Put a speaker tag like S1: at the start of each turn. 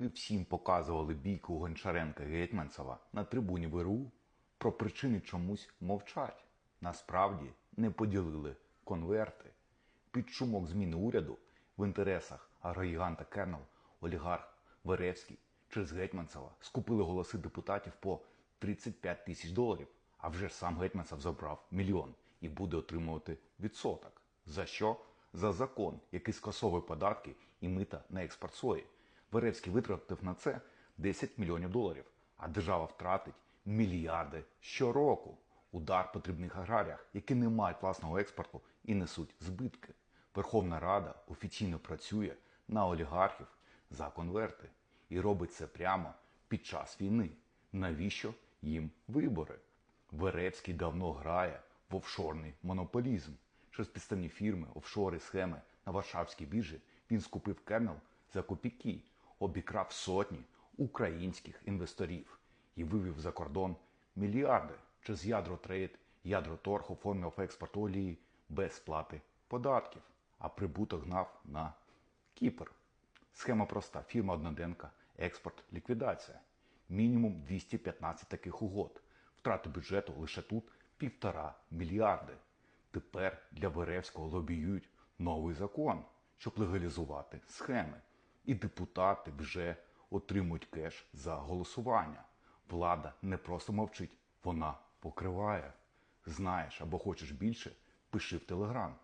S1: Поки всім показували бійку Гончаренка Гетьманцева на трибуні ВРУ, про причини чомусь мовчать. Насправді не поділили конверти. Під шумок зміни уряду в інтересах агрогіганта Кернел олігарх Веревський через Гетьманцева скупили голоси депутатів по 35 тисяч доларів. А вже сам Гетьманцев забрав мільйон і буде отримувати відсоток. За що? За закон, який скасовує податки і мита на експорт сої. Веревський витратив на це 10 мільйонів доларів, а держава втратить мільярди щороку. Удар по дрібних аграріях, які не мають власного експорту і несуть збитки. Верховна Рада офіційно працює на олігархів за конверти і робить це прямо під час війни. Навіщо їм вибори? Веревський давно грає в офшорний монополізм. Через підставні фірми, офшори, схеми на Варшавській біржі він скупив Кернел за копійки, обікрав сотні українських інвесторів і вивів за кордон мільярди через ядротрейд, ядроторг оформив експорт олії без сплати податків, а прибуток гнав на Кіпр. Схема проста: фірма одноденка, експорт, ліквідація. Мінімум 215 таких угод. Втрати бюджету лише тут півтора мільярди. Тепер для Веревського лобіюють новий закон, щоб легалізувати схеми. І депутати вже отримують кеш за голосування. Влада не просто мовчить, вона покриває. Знаєш або хочеш більше, пиши в Телеграм.